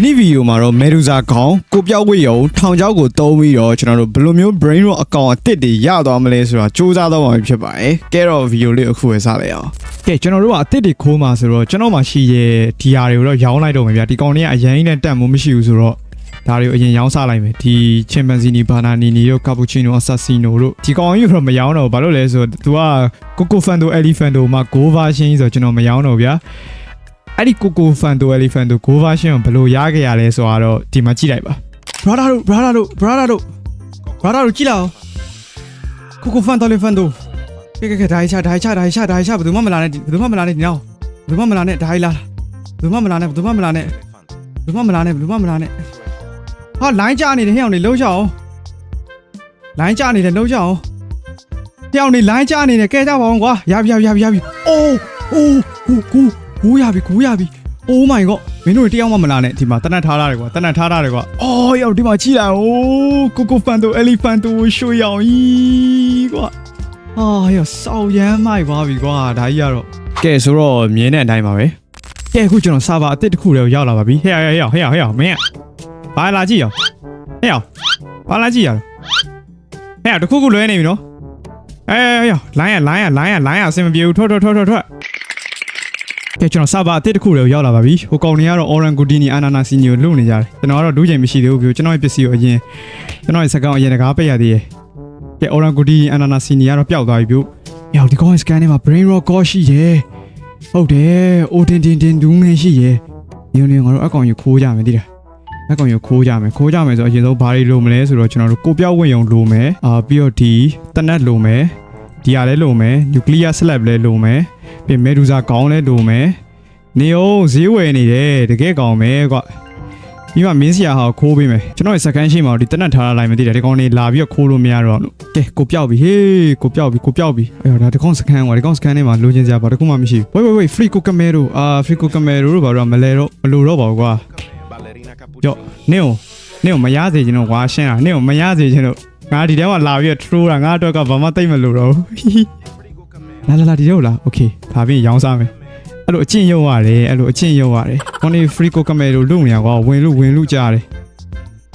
ဒီနေ့ဗီဒီယိုမှာတော့ Medusa ခေါင်းကိုပြောက်ဝိယုံထောင်ချောက်ကိုတုံးပြီးတော့ကျွန်တော်တို့ဘယ်လိုမျိုး brain rot အကောင်အစ်စ်တွေရသွားမလဲဆိုတာစူးစမ်းတော့မှာဖြစ်ပါတယ်။ကဲတော့ဗီဒီယိုလေးအခုပဲစလိုက်အောင်။ကဲကျွန်တော်တို့ကအစ်စ်တွေခိုးမှာဆိုတော့ကျွန်တော်မှရှိရဲ့ဒီဟာတွေကိုတော့ရောင်းလိုက်တော့မယ်ဗျာ။ဒီကောင်တွေကအရင်နဲ့တက်မှုမရှိဘူးဆိုတော့ဒါတွေကိုအရင်ရောင်းစားလိုက်မယ်ဒီ chimpanzee ဘာနာနီနီတို့ cappuccino assassino တို့ဒီကောင်ကြီးကတော့မရောင်းတော့ဘူးဘာလို့လဲဆိုတော့ तू က coco fanto elefanto မှာ go version ဆိုတော့ကျွန်တော်မရောင်းတော့ဗျာ အဲ့ဒီ coco fanto elefanto go version ကိုဘယ်လိုရခဲ့ရလဲဆိုတော့ဒီမှာကြည့်လိုက်ပါ brother တို့ brother တို့ brother တို့ brother တို့ကြည့်လောက် coco fanto elefanto ကဲကဲကဲဒါချာဒါချာဒါချာဒါချာဘယ်သူမှမလာနဲ့ဘယ်သူမှမလာနဲ့ဒီနောက်ဘယ်သူမှမလာနဲ့ဒါလာဘယ်သူမှမလာနဲ့ဘယ်သူမှမလာနဲ့ဘယ်သူမှမလာနဲ့ဘယ်သူမှမလာနဲ့ဟာလိုင်းကြနေတယ်ဟဲ့အောင်နေလှုပ်ချအောင်လိုင်းကြနေတယ်လှုပ်ချအောင်ဟဲ့အောင်နေလိုင်းကြနေတယ်ကဲကြပါအောင်ကွာရပြီရပြီရပြီရပြီအိုးအိုးဟူကူ ကူရပြီကူရပြီ Oh my god မင်းတို့တယောက်မှမလာနဲ့ဒီမှာတနတ်ထားရတယ်ကွာတနတ်ထားရတယ်ကွာအော်ရောက်ဒီမှာကြည့်လိုက်အိုးကိုကိုဖန်တိုအလီဖန်တိုရွှေရောင်ကြီးကွာအာရောက်စောက်ရမ်းမိုက်သွားပြီကွာဒါကြီးကတော့ကဲဆိုတော့မြင်းတဲ့အတိုင်းပါပဲကဲအခုကျွန်တော်စာပါအစ်စ်တစ်ခုတည်းကိုရောက်လာပါပြီဟဲ့ဟဲ့ဟဲ့ဟဲ့ဟဲ့ဟဲ့မင်းဘာလာကြည့်ရောဟဲ့ဘာလာကြည့်ရဟဲ့တခုခုလွဲနေပြီနော်အဲဟဲ့လိုင်းရလိုင်းရလိုင်းရလိုင်းရအဆင်မပြေဘူးထွက်ထွက်ထွက်ထွက်ထွက် ကဲကျွန်တော်စာပါအစ်စ်တစ်ခုတည်းကိုရောက်လာပါပြီဟိုကောင်တွေကတော့ Orangutini Ananasini ကိုလုံနေကြတယ်ကျွန်တော်ကတော့ဒူးချိန်မရှိသေးဘူးပြကျွန်တော်ရဲ့ပစ္စည်းကိုအရင်ကျွန်တော်ရဲ့စကောင်အရင်တကားပိတ်ရသေးတယ်ကဲ Orangutini Ananasini ကတော့ပျောက်သွားပြီပြရောက်ဒီကောင်ရဲ့ scan ထဲမှာ brain rot ကောရှိတယ်ဟုတ်တယ် Odin Din Din ဒူးငင်းရှိတယ်ညနေငါတို့အကောင်ကြီးခိုးကြမယ်တိတာအကောင်ကြီးခိုးကြမယ်ခိုးကြမယ်ဆိုအရင်ဆုံးဘာတွေလိုမလဲဆိုတော့ကျွန်တော်တို့ကိုပြောက်ဝင်ရုံလိုမယ်အာပြီးတော့ဒီတနတ်လိုမယ် ဒီဟာလည်းလိုမယ် nuclear slab လည်းလိုမယ်ပြီး medusa ခေါင်းလည်းလိုမယ်နေအောင်ဈေးဝယ်နေတယ်တကယ်ကောင်းမယ်ကွာပြီးမှမင်းစရာဟာခိုးပေးမယ်ကျွန်တော်ရဲ့စကန်ရှိမှာဒီတနတ်ထားလိုက်မသိတယ်ဒီကောင်နေလာပြီးတော့ခိုးလို့မရတော့ဘူးကဲကိုပြောက်ပြီဟေးကိုပြောက်ပြီကိုပြောက်ပြီအဲ့တော့ဒါဒီကောင်စကန်ကွာဒီကောင်စကန်ထဲမှာလိုချင်စရာဘာတစ်ခုမှမရှိဘူးဝေးဝေးဝေး free ကိုကမဲတို့အာ free ကိုကမဲတို့ဘာလို့မလဲတော့မလိုတော့ပါဘူးကွာ ballerina cappuccino ကြော့နင်းကိုနင်းကိုမရစေချင်တော့ကွာရှင်းတာနင်းကိုမရစေချင်တော့ ငါဒီတဲမှာလာပြီး true တာငါအတွက်ကဘာမှတိတ်မလို့တော့လာလာလာဒီတဲကိုလာ okay ဒါပြီးရောင်းစားမယ်အဲ့လိုအကျင့်ရုံရတယ်အဲ့လိုအကျင့်ရုံရတယ် only free go camelo လို့နေရကွာဝင်လို့ဝင်လို့ကြားတယ်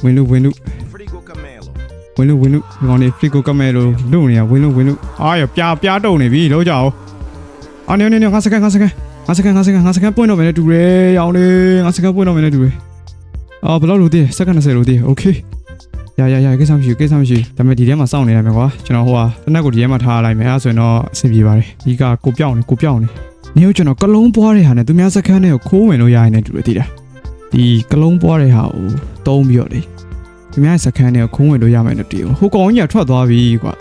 ဝင်လို့ဝင်လို့ဝင်လို့ဝင်လို့ဒီကောင်နေ free go camelo လို့နေရဝင်လို့ဝင်လို့အာရပြာပြားတုံနေပြီလောက်ကြအောင်အော်နေနေနေငါစကန်ငါစကန်ငါစကန်ငါစကန်ငါစကန်ပွင့်တော့မယ်နဲ့တူတယ်ရောင်းလေငါစကန်ပွင့်တော့မယ်နဲ့တူတယ်အော်ဘယ်လောက်လို့သေးစကန်20လို့သေး okay ရရရကိစ္စမရှိဘူးကိစ္စမရှိဘူးဒါပေမဲ့ဒီထဲမှာစောင့်နေရမယ်ကွာကျွန်တော်ဟိုဟာတနက်ကိုဒီထဲမှာထားလိုက်မယ်အဲ့ဒါဆိုရင်တော့အဆင်ပြေပါတယ်ဒီကကိုပြောင်းနေကိုပြောင်းနေနေကိုကျွန်တော်ကလုံးပွားတဲ့ဟာနဲ့သူများစခန်းထဲကိုခိုးဝင်လို့ရရင်လည်းတူတယ်တည်တာဒီကလုံးပွားတဲ့ဟာကိုတုံးပြီးတော့လေသူများစခန်းထဲကိုခိုးဝင်လို့ရမယ်လို့တည်ဟိုကောင်ကြီးကထွက်သွားပြီကွာ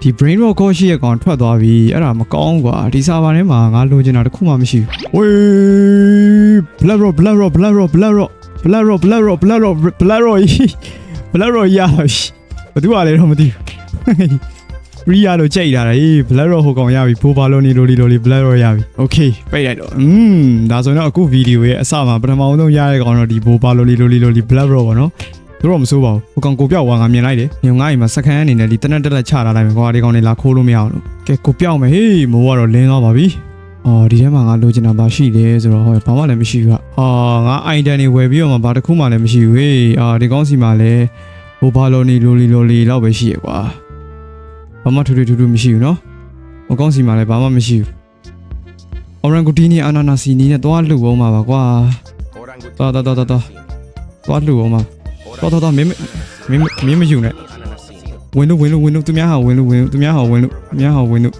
ဒီ brain rot ကိုရှိရဲ့ကောင်ထွက်သွားပြီအဲ့ဒါမကောင်းကွာဒီစာပါထဲမှာငါလိုချင်တာတစ်ခုမှမရှိဘူးဝေး blood rot blood rot blood rot blood rot blood rot blood rot blood rot blood rot blood rot ရပြီဘယ်သူကလဲတော့မသိဘူးရီယာလို့ကြိတ်လာတယ်ဟေး black rock ဟိုကောင်ရပြီဘိုဘာလိုနီလိုလီလိုလီ black rock ရပြီ okay ပိတ်လိုက်တော့อืมဒါဆိုတော့အခုဗီဒီယိုရဲ့အစမှာပထမဆုံးရတဲ့ကောင်တော့ဒီဘိုဘာလိုလီလိုလီလိုလီ black rock ပေါ့နော်သူတို့မစိုးပါဘူးဟိုကောင်ကိုပြောက်သွားငါမြင်လိုက်တယ်ညငါ့အိမ်မှာစကန်အနေနဲ့ဒီတနက်တက်တက်ချလာလိုက်မယ်ကွာဒီကောင်တွေလာခိုးလို့မရအောင်လို့ကဲကိုပြောက်မယ်ဟေးမိုးကတော့လင်းသွားပါပြီ အော်ဒီထဲမှာငါလိုချင်တာဘာရှိလဲဆိုတော့ဟောဘာမှလည်းမရှိဘူးကဟာငါအိုင်တန်တွေဝယ်ပြီးတော့မှဘာတစ်ခုမှလည်းမရှိဘူးဟေးအာဒီကောင်းစီမှာလည်းဟိုဘာလိုနီလိုလီလိုလီလောက်ပဲရှိရကွာဘာမှထူထူထူထူမရှိဘူးနော်ဟိုကောင်းစီမှာလည်းဘာမှမရှိဘူးအော်ရန်ဂူတီနီအနာနာစီနီနဲ့သွားလှုပ်အောင်ပါပါကွာတော်တော်တော်တော်သွားလှုပ်အောင်ပါတော်တော်တော်မင်းမင်းမင်းမယူနဲ့ဝင်လို့ဝင်လို့ဝင်လို့သူများဟာဝင်လို့ဝင်လို့သူများဟာဝင်လို့သူများဟာဝင်လို့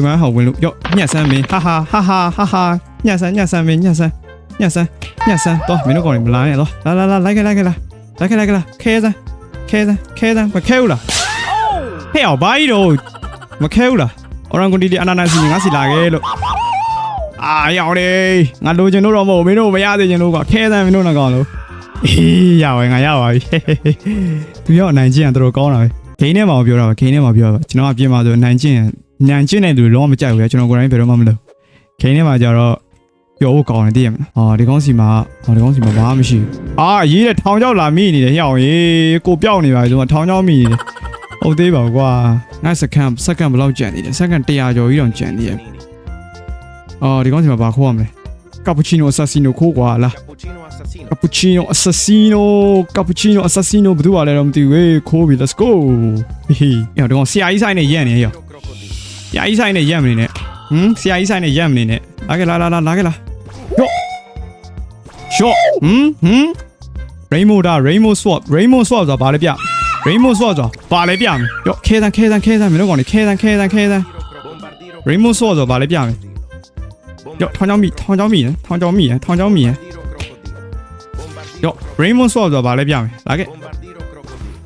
သူများဟာဝင်လို့ရော့ညက်ဆန်းမင်းဟာဟာဟာဟာဟာဟာညက်ဆန်းညက်ဆန်းမင်းညက်ဆန်းညက်ဆန်းညက်ဆန်းတော့မင်းတို့ကောင်တွေမလာနဲ့တော့လာလာလာလိုက်ခဲ့လိုက်ခဲ့လာလိုက်ခဲ့လိုက်ခဲ့လာခဲစမ်းခဲစမ်းခဲစမ်းမခဲဘူးလားဟဲ့အောင်ဘာကြီးတော့မခဲဘူးလား Orangutini Ananasini ငါစီလာခဲ့လို့အာရောက်လေငါလိုချင်လို့တော့မဟုတ်ဘူးမင်းတို့မရသေးချင်လို့ကခဲစမ်းမင်းတို့နဲ့ကောင်းလို့အေးရပါငါရပါပြီသူရောက်နိုင်ကျင်ရတော်တော်ကောင်းတာပဲဂိမ်းထဲမှာပြောတာပါဂိမ်းထဲမှာပြောတာပါကျွန်တော်အပြင်မှာဆိုနိုင်ကျင် နိုင်ကျင်တဲ့လူတွေလုံးဝမကြိုက်ဘူးလေကျွန်တော်ကိုယ်တိုင်ဘယ်တော့မှမလုပ်ဂိမ်းထဲမှာကျတော့ပြောဖို့ကောင်းတယ်သိရမလားအာဒီကောင်းစီမှာအာဒီကောင်းစီမှာဘာမှမရှိဘူးအာရေးတဲ့ထောင်ချောက်လာမိနေတယ်ဟျောင်းရေကိုပြောက်နေပါပြီဆိုတော့ထောင်ချောက်မိနေတယ်ဟုတ်သေးပါဘူးကွာငါစကန်စကန်ဘယ်လောက်ကြံနေလဲစကန်100ကျော်ကြီးတောင်ကြံနေတယ်အော်ဒီကောင်းစီမှာဘာခိုးရမလဲကပူချီနိုအဆာဆီနိုခိုးကွာလား cappuccino assassino ကပူချီနိုအဆဆီနိုကပူချီနိုအဆဆီနိုဘယ်သူကလဲတော့မသိဘူးဟေးခိုးပြီ let's go ဟေးရောတော့ဆရာကြီးဆိုင်နဲ့ရက်နေရော ဆရာကြီးဆိုင်နဲ့ရက်မနေနဲ့ဟမ်ဆရာကြီးဆိုင်နဲ့ရက်မနေနဲ့လာခဲ့လာလာလာလာခဲ့လာရော့ရှော့ဟမ်ဟမ် rainbow ဒါ rainbow swap rainbow swap ဆိုတာဘာလဲပြ rainbow swap ဆိုတာဘာလဲပြမယ်ရော့ခဲတန်းခဲတန်းခဲတန်းမင်းတို့ကောင်နေခဲတန်းခဲတန်းခဲတန်း Bombardiro rainbow swap ဆိုတာဘာလဲပြမယ်ရော့ထောင်းချောင်းမိထောင်းချောင်းမိရထောင်းချောင်းမိရထောင်းချောင်းမိရ crocodilo. Bombardiro ရော့ rainbow swap ဆိုတာဘာလဲပြမယ်လာခဲ့ Bombardiro crocodilo.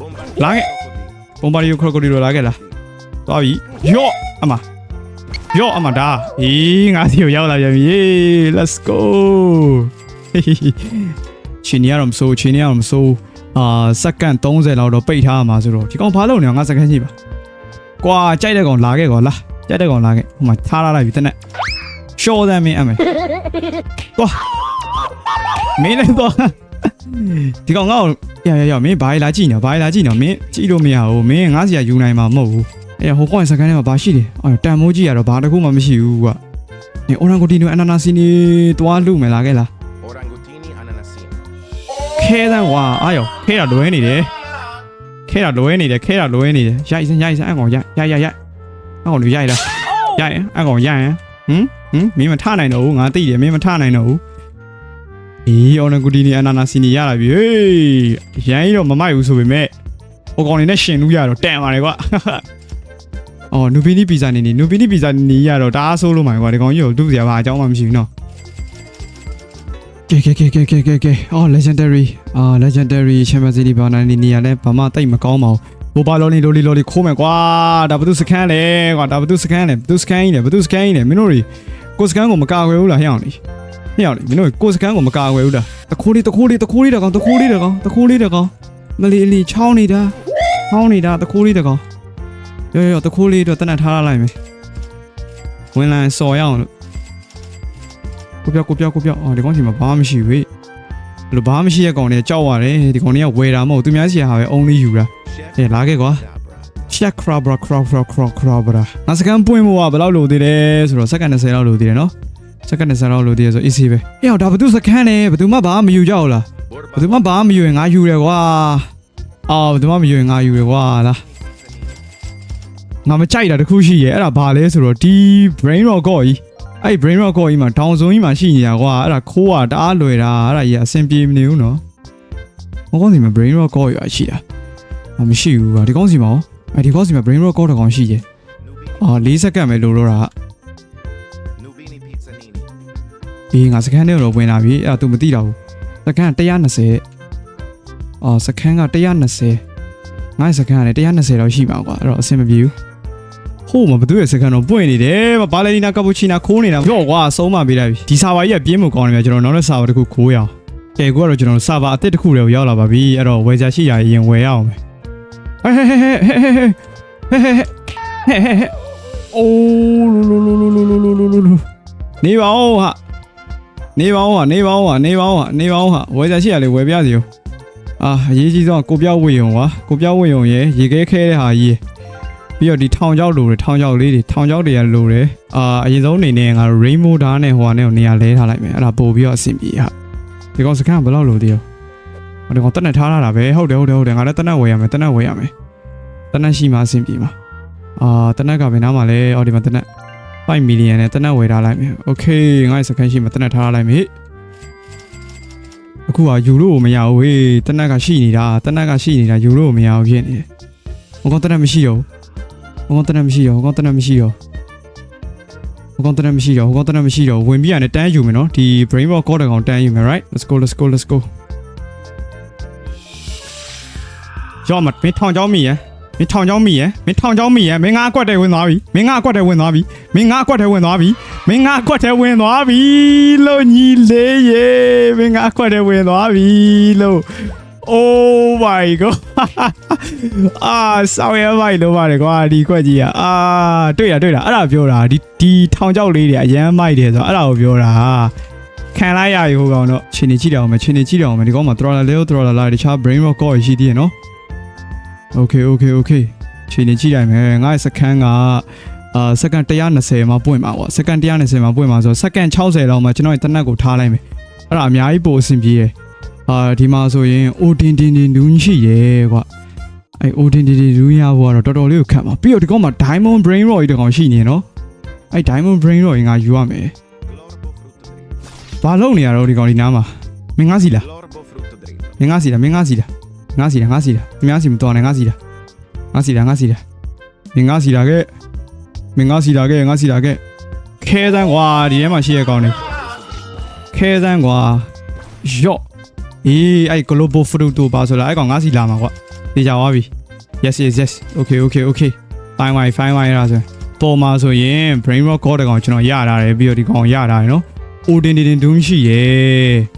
Bombardiro Lage. crocodilo. ပုံပါရီယိုခရိုကိုဒီလိုလာခဲ့လား သွားပြီရော့အမရော့အမဒါအေးငါစီကိုရောက်လာပြန်ပြီ let's go ချင်းနေရတော့မစိုးချင်းနေရတော့မစိုးအာစက္ကန့်30လောက်တော့ပိတ်ထားရမှာဆိုတော့ဒီကောင်ဘာလုပ်နေအောင်ငါစက္ကန့်ရှိပါကွာကြိုက်တဲ့ကောင်လာခဲ့ကောလားကြိုက်တဲ့ကောင်လာခဲ့ဟိုမှာထားလာလိုက်ပြီတနက်ရှော့တယ်မင်းအမေသွားမင်းလည်းသွားဒီကောင်ငါ့ကိုရရရမင်းဘာလဲလာကြည့်နေဘာလဲလာကြည့်နေမင်းကြည့်လို့မရဘူးမင်းငါးစီကယူနိုင်မှာမဟုတ်ဘူး အဲဟိုကောင်စက္ကန့်ထဲမှာဘာရှိတယ်အော်တန်မိုးကြီးရတော့ဘာတစ်ခုမှမရှိဘူးကွာနေအော်ရန်ကိုတီနိုအန်နာနာစီနီတွားလို့မယ်လာခဲ့လား Orangutini ananasini. ခဲတန်းကွာအာယောခဲတာလွဲနေတယ်ခဲတာလွဲနေတယ်ခဲတာလွဲနေတယ်ရိုက်စမ်းရိုက်စမ်းအကောင်ရိုက်ရိုက်ရိုက်ရိုက်အကောင်လူရိုက်လားရိုက်ရင်အကောင်ရိုက်ရင်ဟမ်ဟမ်မင်းမထနိုင်တော့ဘူးငါသိတယ်မင်းမထနိုင်တော့ဘူးအေးအော်နဂူဒီနီအနာနာစီနီရလာပြီဟေးရိုင်းတော့မမိုက်ဘူးဆိုပေမဲ့ဟိုကောင်နေနဲ့ရှင်လူရတော့တန်ပါလေကွာ အော်နူဘီနီပီဇာနေနေနူဘီနီပီဇာနေရတော့တအားဆိုးလို့မှာကွာဒီကောင်ကြီးကိုသူ့စရာဘာအကြောင်းမှမရှိဘူးနော်ကဲကဲကဲကဲကဲကဲကဲအော် legendary အာ legendary champions league ဘာနိုင်နေရလဲဘာမှတိတ်မကောင်းပါဘူးဘိုဘာလော်လီလော်လီလော်လီခိုးမယ်ကွာဒါဘသူစကန်လဲကွာဒါဘသူစကန်လဲဘသူစကန်ကြီးလဲဘသူစကန်ကြီးလဲမင်းတို့တွေကိုစကန်ကိုမကာကွယ်ဘူးလားဟဲ့အောင်လေဟဲ့အောင်လေမင်းတို့ကိုစကန်ကိုမကာကွယ်ဘူးလားတခိုးလေးတခိုးလေးတခိုးလေးတကောင်တခိုးလေးတကောင်တခိုးလေးတကောင်မလီအလီချောင်းနေတာချောင်းနေတာတခိုးလေးတကောင် ရောရောတခိုးလေးတော့တနတ်ထားလိုက်မယ်ဝင်လာစော်ရအောင်လို့ကိုပြောကိုပြောကိုပြောအော်ဒီကောင်စီမှာဘာမှမရှိဘူးလေဘယ်လိုဘာမှမရှိတဲ့ကောင်တွေကြောက်ရတယ်ဒီကောင်တွေကဝယ်တာမဟုတ်သူများစီဟာပဲ only ယူတာ Chef အေးလာခဲ့ကွာ Dabra. check crabra crab crab crab crabra ငါစကန်ပွင့်ဖို့ကဘယ်လောက်လိုသေးလဲဆိုတော့စက္ကန့်20လောက်လိုသေးတယ်နော်စက္ကန့်20လောက်လိုသေးတယ်ဆို easy ပဲအေးဟောဒါဘယ်သူစကန်လဲဘယ်သူမှဘာမှမယူကြဘူးလားဘယ်သူမှဘာမှမယူရင်ငါယူတယ်ကွာအော်ဘယ်သူမှမယူရင်ငါယူတယ်ကွာလား ငါမကြိုက်တာတခုရှိရဲ့အဲ့ဒါဘာလဲဆိုတော့ဒီ brain rock ကောကြီးအဲ့ brain rock ကောကြီးမှာဒေါင်ဇုံကြီးမှာရှိနေတာကွာအဲ့ဒါခိုးတာတအားလွယ်တာအဲ့ဒါကြီးအဆင်ပြေမနေဘူးနော်ဟောကောင်းစီမှာ brain rock ကောကြီးရှိတာအမရှိဘူးကွာဒီကောင်းစီမှာရောအဲ့ဒီကောင်းစီမှာ brain rock ကောတစ်ကောင်ရှိရဲ့ Nubini, အော်၄စက္ကန့်ပဲလိုတော့တာ Nubini Pizzanini. အေးငါစကန်ထဲတော့ဝင်လာပြီအဲ့ဒါ तू မသိတော့ဘူးစကန်120အော်စကန်က120ငါ့စကန်ကလည်း120လောက်ရှိမှာကွာအဲ့တော့အဆင်မပြေဘူး ဟိုးမဘသူရဲ့စကန်တော့ပွင့်နေတယ်မဘာလေနီနာကပူချီနာခိုးနေတာရော့ကွာဆုံးမပေးလိုက်ပြီဒီဆာဗာကြီးကပြင်းမှုကောင်းနေပြီကျွန်တော်နောက်တဲ့ဆာဗာတစ်ခုခိုးရအောင်ကဲကိုကတော့ကျွန်တော်ဆာဗာအစ်စ်တစ်ခုလည်းရောက်လာပါပြီအဲ့တော့ဝယ်ကြရှိရရင်ဝယ်ရအောင်မယ်ဟဲ့ဟဲ့ဟဲ့ဟဲ့ဟဲ့ဟဲ့ဟဲ့ဟဲ့ဟဲ့ဟဲ့ဟဲ့အိုးလူလူလူလူလူလူလူလူလူနေပါဦးဟာနေပါဦးဟာနေပါဦးဟာနေပါဦးဟာနေပါဦးဟာဝယ်ကြရှိရလေဝယ်ပြစီရောအာအရေးကြီးဆုံးကကိုပြောက်ဝေယုံကွာကိုပြောက်ဝေယုံရယ်ရေခဲခဲတဲ့ဟာကြီးရယ် ပြီးတော့ဒီထောင်ချောက်လိုတယ်ထောင်ချောက်လေးတွေထောင်ချောက်တွေကလိုတယ်အာအရင်ဆုံးအနေနဲ့ငါ rainbow ဓာတ်နဲ့ဟိုဟာနဲ့ကိုနေရာလဲထားလိုက်မယ်အဲ့ဒါပို့ပြီးတော့အဆင်ပြေဟာဒီကောင်စကန်ဘယ်လောက်လိုသေးရောဟိုဒီကောင်တက်နဲ့ထားလာတာပဲဟုတ်တယ်ဟုတ်တယ်ဟုတ်တယ်ငါလည်းတက်နဲ့ဝယ်ရမယ်တက်နဲ့ဝယ်ရမယ်တက်နဲ့ရှိမှအဆင်ပြေမှာအာတက်နဲ့ကဘယ်နားမှာလဲအော်ဒီမှာတက်နဲ့5 million နဲ့တနက်ဝယ်ထားလိုက်မယ်။ Okay ငါ့စကန်ရှိမှာတနက်ထားလိုက်မယ်။အခုကယူလို့မရဘူးဟေးတနက်ကရှိနေတာတနက်ကရှိနေတာယူလို့မရဘူးဖြစ်နေတယ်။ဟိုကောင်တနက်မရှိတော့ဘူး။ ဟိုကောင်တနက်မရှိတော့ဟိုကောင်တနက်မရှိတော့ဟိုကောင်တနက်မရှိတော့ဟိုကောင်တနက်မရှိတော့ဝင်ပြီးရတယ်တန်းယူမယ်နော်ဒီ brain rock ကောတဲ့ကောင်တန်းယူမယ် right let's go let's go let's go ရောမမင်းထောင်ချောင်းမိရယ်မင်းထောင်ချောင်းမိရယ်မင်းထောင်ချောင်းမိရယ်မင်းငါအကွက်တဲ့ဝင်သွားပြီမင်းငါအကွက်တဲ့ဝင်သွားပြီမင်းငါအကွက်ထဲဝင်သွားပြီမင်းငါအကွက်ထဲဝင်သွားပြီလို့ညီလေးရေမင်းငါအကွက်ထဲဝင်သွားပြီလို့ Oh my god အာဆောင်းရမိုက်လို့ပါတယ်ကွာဒီကွက်ကြီးอ่ะအာတွေ့ရတွေ့တာအဲ့ဒါပြောတာဒီဒီထောင်ချောက်လေးတွေအရန်မိုက်တယ်ဆိုတော့အဲ့ဒါကိုပြောတာခံလိုက်ရရေဟိုကောင်တော့ခြေနေကြည့်တယ်အောင်မယ်ခြေနေကြည့်တယ်အောင်မယ်ဒီကောင်မှာ throttle လေး throttle လာတခြား brain rock ကောရှိသေးတယ်နော် Okay okay okay ခြေနေကြည့်လိုက်မယ်ငါ့စကန်ကအာစက္ကန့်120မှာပွင့်မှာပေါ့စက္ကန့်120မှာပွင့်မှာဆိုစက္ကန့်60လောက်မှာကျွန်တော်ရဲ့တနက်ကိုထားလိုက်မယ်အဲ့ဒါအများကြီးပိုအဆင်ပြေတယ် အာဒီမှာဆိုရင်အိုတင်တင်တင်ဒူးရှိရဲကွာအဲ့အိုတင်တင်တင်ဒူးရဖို့ကတော့တော်တော်လေးကိုခက်ပါပြီးတော့ဒီကောင်မှာ diamond brain rod ကြီးတစ်ကောင်ရှိနေနော်အဲ့ diamond brain rod ကြီးငါယူရမယ် L'orbo frutto dritto. ဘာလုပ်နေရတော့ဒီကောင်ဒီနားမှာမင်းငါစီလား L'orbo frutto dritto. မင်းငါစီလားမင်းငါစီလားငါစီလားငါစီလားအများစီမတော်နဲ့ငါစီလားငါစီလားငါစီလားမင်းငါစီလားကဲမင်းငါစီလားကဲငါစီလားကဲခဲစမ်းကွာဒီထဲမှာရှိရကောင်နေခဲစမ်းကွာယော့ အေးအဲ့ global fruit တို့ပါဆိုလားအဲ့ကောင်ငါစီလာမှာကွာနေကြသွားပြီ yes yes yes okay okay okay fine fine fine fine ရဆိုပေါ်မှာဆိုရင် brain rock god တကောင်ကျွန်တော်ရတာတယ်ပြီးတော့ဒီကောင်ရတာတယ်နော်အိုတင်တင်တင်ဒူးရှိရဲ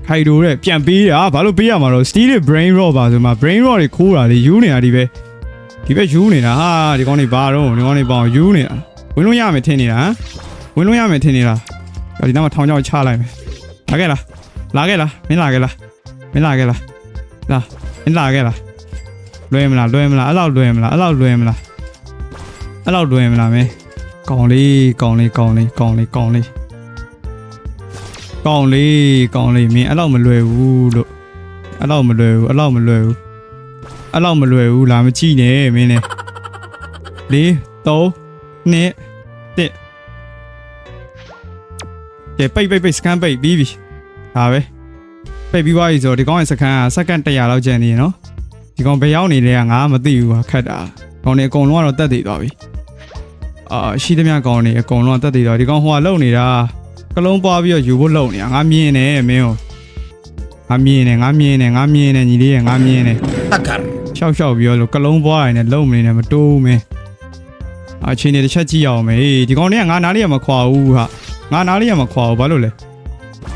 ဟိုက်ဒိုတဲ့ပြန်ပေးတာဘာလို့ပေးရမှာတော့ steel တွေ brain rot ပါဆိုမှ brain rot တွေခိုးတာလေယူနေတာဒီပဲဒီပဲယူနေတာဟာဒီကောင်းနေဘာတော့ဒီကောင်းနေပေါအောင်ယူနေတာဝင်လို့ရမယ်ထင်နေတာဟမ်ဝင်လို့ရမယ်ထင်နေတာဒီနောက်မှာထောင်ချောက်ချလိုက်မယ်လာခဲ့လားလာခဲ့လားမင်းလာခဲ့လား မင်းလာခဲ့လားလာမင်းလာခဲ့လားလွယ်မလားလွယ်မလားအဲ့လောက်လွယ်မလားအဲ့လောက်လွယ်မလားအဲ့လောက်လွယ်မလားမင်းကောင်းလေးကောင်းလေးကောင်းလေးကောင်းလေးကောင်းလေးကောင်းလေးကောင်းလေးမင်းအဲ့လောက်မလွယ်ဘူးလို့အဲ့လောက်မလွယ်ဘူးအဲ့လောက်မလွယ်ဘူးအဲ့လောက်မလွယ်ဘူးလာမကြည့်နဲ့မင်းနဲ့လေးသုံးနှစ်တစ်ကဲပိတ်ပိတ်ပိတ်စကန်ပိတ်ပြီးပြီဒါပဲ ပိတ်ပြီးသွားပြီဆိုတော့ဒီကောင်ရဲ့စကန်ကစက္ကန့်100လောက်ကျန်နေရနော်ဒီကောင်ဘယ်ရောက်နေလဲကငါမသိဘူးကွာခက်တာကောင်နေအကုန်လုံးကတော့တက်တည်သွားပြီအာရှိသမျှကောင်နေအကုန်လုံးကတက်တည်သွားဒီကောင်ဟိုကလုံနေတာကလုံးပွားပြီးတော့ယူဖို့လုံနေတာငါမြင်တယ်မင်းကိုငါမြင်တယ်ငါမြင်တယ်ငါမြင်တယ်ညီလေးရဲ့ငါမြင်တယ် Hacker. ရှောက်ရှောက်ပြီးတော့လို့ကလုံးပွားရနေလုံမနေနဲ့မတိုးမင်းအချင်းနေတစ်ချက်ကြည့်ရအောင်မေးဒီကောင်တွေကငါနားလေးရမခွာဘူးဟာငါနားလေးရမခွာဘူးဘာလို့လဲ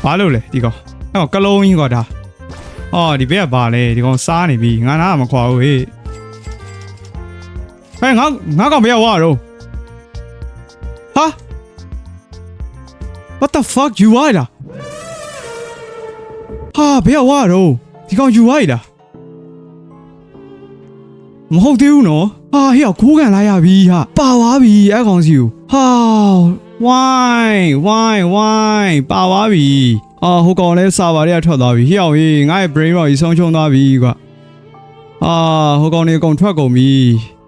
ဘာလို့လဲဒီကောင် အဲ့ကောင်ကလုံးကြီးကဒါအော်ဒီဘက်ကဘာလဲဒီကောင်စားနေပြီငါနားကမခွာဘူးဟေးဟဲ့ငါငါကောင်ဘယ်ရောက်သွားတော့ဟာ What the fuck you are လားဟာဘယ်ရောက်သွားတော့ဒီကောင် you are လားမဟုတ်သေးဘူးနော်ဟာဟေ့ကိုးကန်လာရပြီဟာပါသွားပြီအဲ့ကောင်စီကိုဟာ why why why ပါသွားပြီ အာဟိုကောင်လဲစာပါတွေကထွက်သွားပြီဟေ့အောင်ကြီးငါ့ရဲ့ brain rot ကြီးဆုံးချုံသွားပြီကွာအာဟိုကောင်နေအကုန်ထွက်ကုန်ပြီ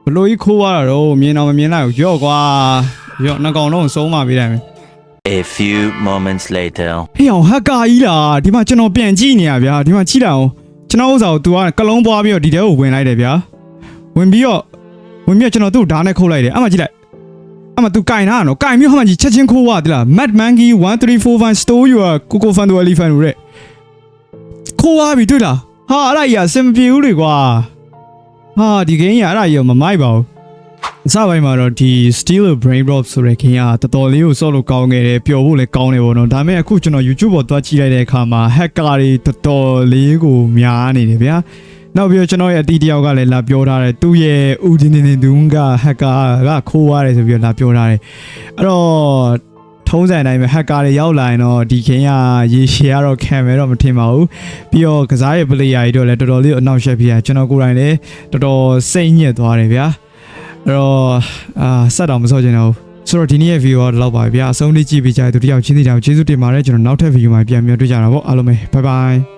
ဘလို့ကြီးခိုးသွားတာတော့မြင်တော့မမြင်လိုက်ဘူးရော့ကွာရော့နှစ်ကောင်လုံးဆုံးမပေးလိုက်မယ် A few moments later. ဟေးအောင်ဟက်ကာကြီးလားဒီမှာကျွန်တော်ပြန်ကြည့်နေရဗျာဒီမှာကြည့်လိုက်အောင်ကျွန်တော်ဥစ္စာကို तू ကကလုံးပွားပြီးတော့ဒီထဲကိုဝင်လိုက်တယ်ဗျာဝင်ပြီးတော့ဝင်ပြီးတော့ကျွန်တော်သူ့ကိုဓာတ်နဲ့ခုတ်လိုက်တယ်အမှကြည့်လိုက် အမှ तू ကင်ထားတာနော်ကင်ပြီးဟမှကြီးချက်ချင်းခိုးသွားတယ်လား Mad Monkey 1345 store your Coco Fan to Elephant လို့တဲ့ခိုးသွားပြီတွေ့လားဟာအဲ့ဒါကြီးအဆင်မပြေဘူးလေကွာဟာဒီ game ကြီးအဲ့ဒါကြီးကမမိုက်ပါဘူးအစပိုင်းမှာတော့ဒီ Steel Brain Rot ဆိုတဲ့ game ကတော်တော်လေးကိုစော့လို့ကောင်းခဲ့တယ်ပျော်ဖို့လည်းကောင်းတယ်ပေါ့နော်ဒါပေမဲ့အခုကျွန်တော် YouTube ပေါ်သွားကြည့်လိုက်တဲ့အခါမှာ hacker တွေတော်တော်လေးကိုများနေတယ်ဗျာ နောက်ပြီးတော့ကျွန်တော်ရဲ့အတီးတယောက်ကလည်းလာပြောထားတယ်သူ့ရဲ့ဦးဒီနေနေသူက hacker ကခိုးရတယ်ဆိုပြီးတော့လာပြောထားတယ်အဲ့တော့ထုံးစံတိုင်းပဲ hacker တွေရောက်လာရင်တော့ဒီခင်ကရေရှည်ကတော့ခံမယ်တော့မထင်ပါဘူးပြီးတော့ကစားရဲ့ player တွေတော့လည်းတော်တော်လေးအနောက်ရှက်ပြရကျွန်တော်ကိုယ်တိုင်လည်းတော်တော်စိတ်ညစ်သွားတယ်ဗျာအဲ့တော့အာဆက်တော့မစောချင်တော့ဘူးဆိုတော့ဒီနေ့ရဲ့ view ကတော့လောက်ပါပြီဗျာအဆုံးလေးကြည့်ပေးကြတဲ့သူတယောက်ချင်းစီတောင်ကျေးဇူးတင်ပါတယ်ကျွန်တော်နောက်ထပ် video မှာပြန်ပြီးတွေ့ကြတာပေါ့အားလုံးပဲ bye bye